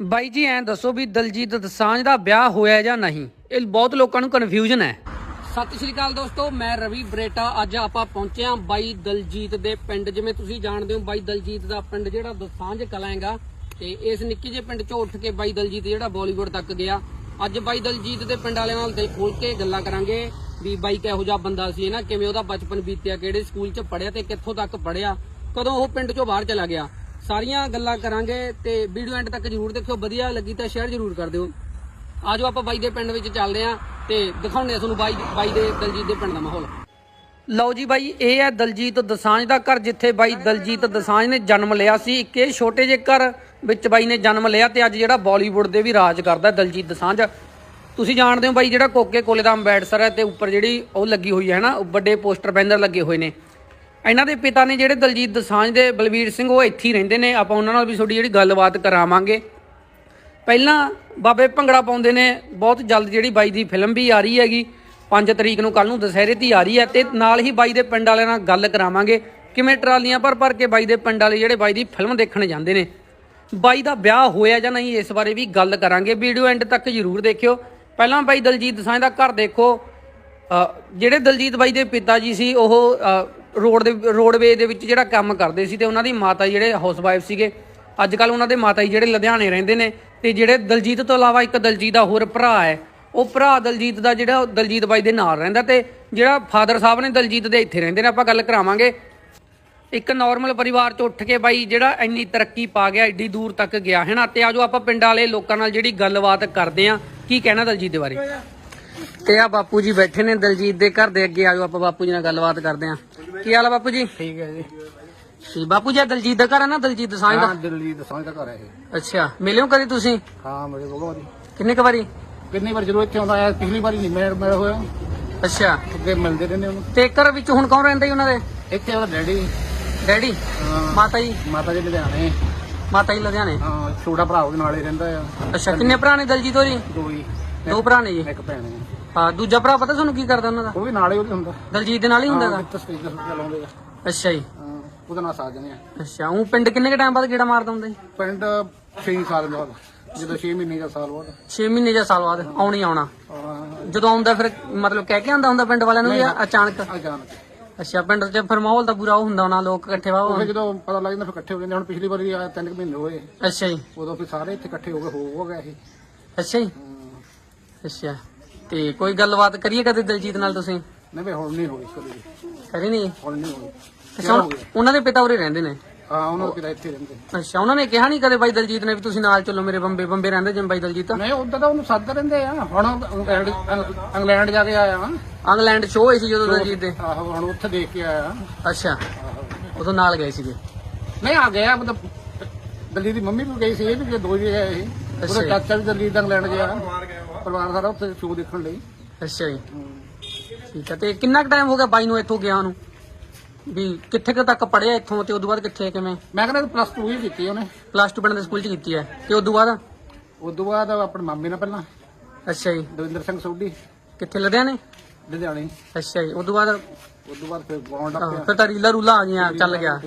ਬਾਈ ਜੀ, ਐਂ ਦੱਸੋ ਵੀ ਦਲਜੀਤ ਦਸਾਂਝ ਦਾ ਵਿਆਹ ਹੋਇਆ ਜਾਂ ਨਹੀਂ? ਇਹ ਬਹੁਤ ਲੋਕਾਂ ਨੂੰ ਕਨਫਿਊਜ਼ਨ ਹੈ। ਸਤਿ ਸ਼੍ਰੀ ਅਕਾਲ ਦੋਸਤੋ, ਮੈਂ ਰਵੀ ਬਰੇਟਾ। ਅੱਜ ਆਪਾਂ ਪਹੁੰਚੇ ਹਾਂ ਬਾਈ ਦਲਜੀਤ ਦੇ ਪਿੰਡ। ਜਿਵੇਂ ਤੁਸੀਂ ਜਾਣਦੇ ਹੋ, ਬਾਈ ਦਲਜੀਤ ਦਾ ਪਿੰਡ ਜਿਹੜਾ ਦਸਾਂਝ ਕਲਾਂ ਤੇ ਇਸ ਨਿੱਕੇ ਜਿਹੇ ਪਿੰਡ ਚੋਂ ਉੱਠ ਕੇ ਬਾਈ ਦਲਜੀਤ ਜਿਹੜਾ ਬਾਲੀਵੁੱਡ ਤੱਕ ਗਿਆ। ਅੱਜ ਬਾਈ ਦਲਜੀਤ ਦੇ ਪਿੰਡ ਵਾਲਿਆਂ ਨਾਲ ਦਿਲ ਖੋਲ ਕੇ ਗੱਲਾਂ ਕਰਾਂਗੇ ਵੀ ਬਾਈ ਕਿਹੋ ਜਿਹਾ ਬੰਦਾ ਸੀ ਨਾ? ਕਿਵੇਂ ਉਹਦਾ ਬਚਪਨ ਬੀਤਿਆ, ਕਿਹੜੇ ਸਕੂਲ 'ਚ ਪੜਿਆ ਤੇ ਕਿੱਥੋਂ ਤੱਕ ਪੜਿਆ ਕਦੋਂ ਉਹ ਪਿੰਡ ਚੋਂ ਬਾਹਰ ਚਲਾ ਗਿਆ? ਸਾਰੀਆਂ ਗੱਲਾਂ ਕਰਾਂਗੇ ਤੇ ਵੀਡੀਓ ਐਂਡ ਤੱਕ ਜਰੂਰ ਦੇਖਿਓ। ਵਧੀਆ ਲੱਗੀ ਤਾਂ ਸ਼ੇਅਰ ਜਰੂਰ ਕਰ ਦਿਓ। ਆਜੋ ਆਪਾਂ ਬਾਈ ਦੇ ਪਿੰਡ ਵਿੱਚ ਚੱਲਦੇ ਆਂ ਤੇ ਦਿਖਾਉਂਦੇ ਆ ਤੁਹਾਨੂੰ ਬਾਈ ਬਾਈ ਦੇ ਦਲਜੀਤ ਦੇ ਪਿੰਡ ਦਾ ਮਾਹੌਲ। ਲਓ ਜੀ ਬਾਈ, ਇਹ ਹੈ ਦਲਜੀਤ ਦਸਾਂਝ ਦਾ ਘਰ, ਜਿੱਥੇ ਬਾਈ ਦਲਜੀਤ ਦਸਾਂਝ ਨੇ ਜਨਮ ਲਿਆ ਸੀ। ਇੱਕ ਇਹ ਛੋਟੇ ਜਿਹੇ ਘਰ ਵਿੱਚ ਬਾਈ ਨੇ ਜਨਮ ਲਿਆ ਤੇ ਅੱਜ ਜਿਹੜਾ ਬਾਲੀਵੁੱਡ ਦੇ ਵੀ ਰਾਜ ਕਰਦਾ ਦਲਜੀਤ ਦਸਾਂਝ। ਤੁਸੀਂ ਜਾਣਦੇ ਹੋ ਬਾਈ ਜਿਹੜਾ ਕੋਕੇ ਕੋਲੇ ਦਾ ਅੰਬੈਡਸਰ ਹੈ ਤੇ ਉੱਪਰ ਜਿਹੜੀ ਉਹ ਲੱਗੀ ਹੋਈ ਹੈ ਨਾ, ਵੱਡੇ ਪੋਸਟਰ ਬੈਨਰ ਲੱਗੇ ਹੋਏ ਨੇ। ਇਹਨਾਂ ਦੇ ਪਿਤਾ ਨੇ ਜਿਹੜੇ ਦਲਜੀਤ ਦਸਾਂਝ ਦੇ ਬਲਵੀਰ ਸਿੰਘ, ਉਹ ਇੱਥੇ ਹੀ ਰਹਿੰਦੇ ਨੇ। ਆਪਾਂ ਉਹਨਾਂ ਨਾਲ ਵੀ ਤੁਹਾਡੀ ਜਿਹੜੀ ਗੱਲਬਾਤ ਕਰਾਵਾਂਗੇ। ਪਹਿਲਾਂ ਬਾਬੇ ਭੰਗੜਾ ਪਾਉਂਦੇ ਨੇ, ਬਹੁਤ ਜਲਦ ਜਿਹੜੀ ਬਾਈ ਦੀ ਫਿਲਮ ਵੀ ਆ ਰਹੀ ਹੈਗੀ। 5 ਤਰੀਕ ਨੂੰ ਕੱਲ ਨੂੰ ਦੁਸਹਿਰੇ ਤੇ ਆ ਰਹੀ ਹੈ ਤੇ ਨਾਲ ਹੀ ਬਾਈ ਦੇ ਪਿੰਡ ਵਾਲਿਆਂ ਨਾਲ ਗੱਲ ਕਰਾਵਾਂਗੇ। ਕਿਵੇਂ ਟਰਾਲੀਆਂ ਭਰ ਭਰ ਕੇ ਬਾਈ ਦੇ ਪਿੰਡ ਵਾਲੇ ਜਿਹੜੇ ਬਾਈ ਦੀ ਫਿਲਮ ਦੇਖਣ ਜਾਂਦੇ ਨੇ। ਬਾਈ ਦਾ ਵਿਆਹ ਹੋਇਆ ਜਾਂ ਨਹੀਂ, ਇਸ ਬਾਰੇ ਵੀ ਗੱਲ ਕਰਾਂਗੇ। ਵੀਡੀਓ ਐਂਡ ਤੱਕ ਜਰੂਰ ਦੇਖਿਓ। ਪਹਿਲਾਂ ਬਾਈ ਦਲਜੀਤ ਦਸਾਂਝ ਦਾ ਘਰ ਦੇਖੋ। ਜਿਹੜੇ ਦਲਜੀਤ ਬਾਈ ਦੇ ਪਿਤਾ ਜੀ ਸੀ, ਉਹ ਰੋਡ ਦੇ ਰੋਡਵੇ ਦੇ ਵਿੱਚ ਜਿਹੜਾ ਕੰਮ ਕਰਦੇ ਸੀ ਤੇ ਉਹਨਾਂ ਦੀ ਮਾਤਾ ਜਿਹੜੇ ਹਾਊਸ ਵਾਈਫ ਸੀਗੇ ਅੱਜ ਕੱਲ ਉਹਨਾਂ ਦੇ ਮਾਤਾ ਜੀ ਜਿਹੜੇ ਲੁਧਿਆਣੇ ਰਹਿੰਦੇ ਨੇ ਤੇ ਜਿਹੜੇ ਦਲਜੀਤ ਤੋਂ ਇਲਾਵਾ ਇੱਕ ਦਲਜੀਤ ਦਾ ਹੋਰ ਭਰਾ ਹੈ, ਉਹ ਭਰਾ ਦਲਜੀਤ ਦਾ ਜਿਹੜਾ ਦਲਜੀਤ ਬਾਈ ਦੇ ਨਾਲ ਰਹਿੰਦਾ ਤੇ ਜਿਹੜਾ ਫਾਦਰ ਸਾਹਿਬ ਨੇ ਦਲਜੀਤ ਦੇ ਇੱਥੇ ਰਹਿੰਦੇ ਨੇ, ਆਪਾਂ ਗੱਲ ਕਰਾਵਾਂਗੇ। ਇੱਕ ਨਾਰਮਲ ਪਰਿਵਾਰ ਚ ਉੱਠ ਕੇ ਬਾਈ ਜਿਹੜਾ ਇੰਨੀ ਤਰੱਕੀ ਪਾ ਗਿਆ, ਏਡੀ ਦੂਰ ਤੱਕ ਗਿਆ, ਹੈ ਨਾ? ਤੇ ਆਜੋ ਆਪਾਂ ਪਿੰਡ ਵਾਲੇ ਲੋਕਾਂ ਨਾਲ ਜਿਹੜੀ ਗੱਲਬਾਤ ਕਰਦੇ ਆਂ ਕੀ ਕਹਿਣਾ ਦਲਜੀਤ ਦੇ ਬਾਰੇ? ਤੇ ਆ ਬਾਪੂ ਜੀ ਬੈਠੇ ਨੇ ਦਲਜੀਤ ਦੇ ਘਰ ਦੇ ਅੱਗੇ ਆਜੋ ਆਪਾਂ ਬਾਪੂ ਜੀ ਨਾਲ ਗੱਲਬਾਤ ਕਰਦੇ ਆਂ। ਕੀ ਹਾਲ ਆ ਬਾਪੂ ਜੀ? ਠੀਕ ਹੈ ਜੀ। ਜੀ ਬਾਪੂ ਜੀ ਆਹ ਦਲਜੀਤ ਦਾ ਘਰ ਹੈ ਨਾ ਦਲਜੀਤ ਦਸਾਂਝ ਦਾ? ਹਾਂ ਦਿੱਲੀ ਦਸਾਂ ਦਾ ਘਰ ਹੈ ਇਹ। ਅੱਛਾ ਮਿਲਿਓ ਕਦੇ ਤੁਸੀਂ? ਹਾਂ ਮੇਰੇ ਕੋਲ ਵਾਰੀ। ਕਿੰਨੇ ਕ ਵਾਰੀ? ਕਿੰਨੀ ਵਾਰ ਜਦੋਂ ਇੱਥੇ ਆਉਂਦਾ ਆ ਪਿਛਲੀ ਵਾਰੀ ਨਹੀਂ ਮੈਂ ਮੇਰਾ ਹੋਇਆ। ਅੱਛਾ। ਅੱਗੇ ਮਿਲਦੇ ਰਹਿੰਦੇ ਉਹਨੂੰ। ਤੇ ਘਰ ਵਿੱਚ ਹੁਣ ਕੌਣ ਰਹਿੰਦਾ ਜੀ ਉਹਨਾਂ ਦੇ? ਇੱਥੇ ਉਹਦਾ ਡੈਡੀ। ਡੈਡੀ? ਹਾਂ, ਮਾਤਾ ਜੀ? ਮਾਤਾ ਜੀ ਲੁਧਿਆਣੇ। ਮਾਤਾ ਜੀ ਲੁਧਿਆਣੇ। ਹਾਂ ਛੋਟਾ ਭਰਾ ਉਹਦੇ ਨਾਲ ਹੀ ਰਹਿੰਦਾ ਆ। ਅੱਛਾ ਕਿੰਨੇ ਭਰਾ ਨੇ ਦਲਜੀਤ ਹੋ ਜੀ ਦੋ ਹੀ। ਦੋ ਭਰਾ ਨੇ ਜੀ। ਇੱਕ ਭੈਣ ਹੈ ਹਾਂ ਦੂਜਾ ਭਰਾ ਪਤਾ ਤੁਹਾਨੂੰ ਕੀ ਕਰਦਾ ਉਹਨਾਂ ਦਾ? ਉਹ ਵੀ ਨਾਲ ਉਹਦੇ ਹੁੰਦਾ। ਦਲਜੀਤ ਦੇ ਨਾਲ ਹੀ ਹੁੰਦਾ ਵਿੱਚ ਸਪੀਕਰ ਚਲਾਉਂਦੇ ਆ ਅੱਛਾ ਜੀ। ਹਾਂ, ਉਹਦੇ ਨਾਲ ਸਾਜਣੇ ਆ। ਅੱਛਾ ਉਹ ਪਿੰਡ ਕਿੰਨੇ ਕ ਟਾਈਮ ਬਾਅਦ ਗੇੜਾ ਮਾਰਦਾ ਹੁੰਦਾ ਜੀ? ਪਿੰਡ 6 ਸਾਲ ਬਾਅਦ ਜਦੋਂ 6 ਮਹੀਨੇ ਦਾ ਸਾਲ ਬਾਅਦ। 6 ਮਹੀਨੇ ਜਾਂ ਸਾਲ ਬਾਅਦ ਆਉਣੀ ਆਉਣਾ। ਜਦੋਂ ਆਉਂਦਾ ਫਿਰ ਮਤਲਬ ਕਹਿ ਕੇ ਆਉਂਦਾ ਹੁੰਦਾ ਪਿੰਡ ਵਾਲਿਆਂ ਨੂੰ ਜਾਂ ਅਚਾਨਕ? ਅਚਾਨਕ। ਅੱਛਾ ਪਿੰਡ 'ਚ ਫਿਰ ਮਾਹੌਲ ਤਾਂ ਪੂਰਾ ਉਹ ਹੁੰਦਾ ਹੋਣਾ ਲੋਕ ਇਕੱਠੇ ਵਾ ਉਹ ਫਿਰ ਜਦੋਂ ਪਤਾ ਲੱਗ ਜਾਂਦਾ ਫਿਰ ਇਕੱਠੇ ਹੋ ਜਾਂਦੇ ਹੁਣ ਪਿਛਲੀ ਵਾਰੀ ਆਇਆ ਤਿੰਨ ਕੁ ਮਹੀਨੇ ਹੋਏ। ਅੱਛਾ ਜੀ। ਉਦੋਂ ਫਿਰ ਸਾਰੇ ਇੱਥੇ ਇਕੱਠੇ ਹੋ ਗਏ ਹੋ ਇਹ। ਅੱਛਾ ਜੀ। ਅੱਛਾ। ਤੇ ਕੋਈ ਗੱਲਬਾਤ ਕਰੀਏ ਕਦੇ ਦਲਜੀਤ ਨਾਲ ਤੁਸੀਂ? ਨਹੀਂ ਬਈ ਹੁਣ ਨਹੀਂ ਹੋਈ ਕਦੇ। ਵੀ। ਕਰੀ ਨਹੀਂ? ਹੁਣ ਨਹੀਂ ਹੋਈ। ਅੱਛਾ ਹੁਣ- ਉਹਨਾਂ ਦੇ ਪਿਤਾ ਉਰੇ ਰਹਿੰਦੇ ਨੇ? ਹਾਂ ਉਹਨਾਂ ਕਿਦਾ ਇੱਥੇ ਰਹਿੰਦੇ ਅੱਛਾ ਉਹਨਾਂ ਨੇ ਕਿਹਾ ਨਹੀਂ ਕਦੇ ਬਾਈ ਦਲਜੀਤ ਨੇ ਵੀ ਤੁਸੀਂ ਨਾਲ ਚੱਲੋ ਮੇਰੇ ਬੰਬੇ ਬੰਬੇ ਰਹਿੰਦੇ ਜਿਵੇਂ ਬਾਈ ਦਲਜੀਤ? ਨਹੀਂ ਉਦੋਂ ਤਾਂ ਉਹਨੂੰ ਸੱਦ ਰਹਿੰਦੇ ਆ। ਹੁਣ ਇੰਗਲੈਂਡ ਇੰਗਲੈਂਡ ਜਾ ਕੇ ਆਇਆ। ਹਾਂ ਇੰਗਲੈਂਡ ਸ਼ੋਅ ਹੋਈ ਸੀ ਜਦੋਂ ਦਲਜੀਤ ਦੇ? ਆਹੋ ਹੁਣ ਉੱਥੇ ਦੇਖ ਕੇ ਆਇਆ। ਅੱਛਾ। ਉਦੋਂ ਨਾਲ ਗਏ ਸੀਗੇ? ਨਹੀਂ ਆ ਗਿਆ ਮਤਲਬ ਦਿੱਲੀ ਦੀ ਮੰਮੀ ਵੀ ਗਈ ਸੀ ਇਹ ਵੀ ਦੋ ਵੀ ਗਏ ਸੀ। ਉਹਦਾ ਜੀ। ਚਾਚਾ ਵੀ ਦਿੱਲੀ ਦਾ ਇੰਗਲੈਂਡ ਗਿਆ। ਪਰਿਵਾਰ ਸਾਰਾ ਉੱਥੇ ਸ਼ੋਅ ਦੇਖਣ ਲਈ। ਅੱਛਾ ਜੀ। ਠੀਕ ਹੈ ਤੇ ਕਿੰਨਾ ਕੁ ਟਾਈਮ ਹੋ ਗਿਆ ਬਾਈ ਨੂੰ ਇੱਥੋਂ ਗਿਆ ਨੂੰ? ਵੀ ਕਿੱਥੇ ਕੁ ਤੱਕ ਪੜਿਆ ਇੱਥੋਂ ਤੇ ਉਦੋਂ ਬਾਅਦ ਕਿੱਥੇ ਕਿਵੇਂ? ਮੈਂ ਕਹਿੰਦਾ ਪਲੱਸ 2 ਹੀ ਕੀਤੀ ਉਹਨੇ। ਪਲੱਸ 2 ਪਿੰਡ ਦੇ ਸਕੂਲ 'ਚ ਕੀਤੀ ਹੈ। ਤੇ ਉਦੋਂ ਬਾਅਦ? ਉਦੋਂ ਬਾਅਦ ਆਪਣੇ ਮਾਮੇ ਨਾਲ ਪਹਿਲਾਂ। ਅੱਛਾ ਜੀ। ਦਵਿੰਦਰ ਸਿੰਘ ਸੋਢੀ। ਕਿੱਥੇ ਲੁਧਿਆਣੇ? ਲੁਧਿਆਣੇ। ਅੱਛਾ ਜੀ ਉਦੋਂ ਬਾਅਦ? ਉਦੋਂ ਬਾਅਦ ਫਿਰ ਬੌਂਡ ਹਾਂ, ਫਿਰ ਤਾਂ ਰੀਲਾ ਰੂਲਾ ਆ ਗਈਆਂ ਚੱਲ ਗਿਆ।